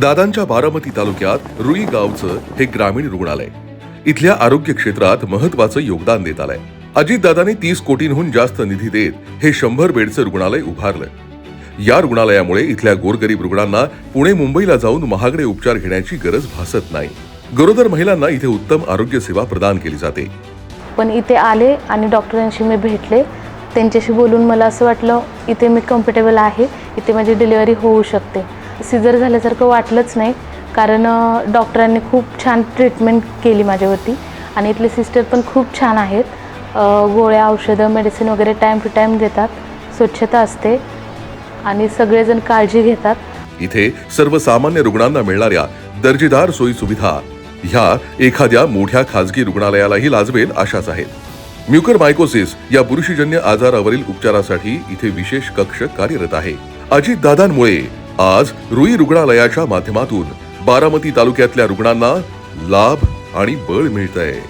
दादांच्या बारामती तालुक्यात रुई गावचं हे ग्रामीण रुग्णालय. इथल्या आरोग्य क्षेत्रात महत्वाचं योगदान देत आलंय. अजित दादांनी तीस कोटींहून जास्त निधी देत हे शंभर बेडचं रुग्णालय उभारलं. या रुग्णालयामुळे इथल्या गोरगरीब रुग्णांना पुणे मुंबईला जाऊन महागडे उपचार घेण्याची गरज भासत नाही. गरोदर महिलांना इथे उत्तम आरोग्य सेवा प्रदान केली जाते. पण इथे आले आणि डॉक्टरांशी मी भेटले. त्यांच्याशी बोलून मला असं वाटलं इथे मी कम्फर्टेबल आहे. इथे माझी डिलिव्हरी होऊ शकते. सिझर झाल्यासारखं वाटलंच नाही कारण डॉक्टरांनी खूप छान ट्रीटमेंट केली माझ्यावरती. आणि इथले सिस्टर पण खूप छान आहेत. गोळ्या औषधं मेडिसिन वगैरे टाईम टू टाईम देतात. स्वच्छता असते. आणि सगळेजण काळजी घेतात. इथे सर्वसामान्य रुग्णांना मिळणाऱ्या दर्जेदार सोयी सुविधा ह्या एखाद्या मोठ्या खाजगी रुग्णालयालाही लाजवेल अशाच आहेत. म्युकर मायकोसिस या बुरशीजन्य आजारावरील उपचारासाठी इथे विशेष कक्ष कार्यरत आहे. अजित दादांमुळे आज रुई रुग्णालयाच्या माध्यमातून बारामती तालुक्यातल्या रुग्णांना लाभ आणि बळ मिळतंय.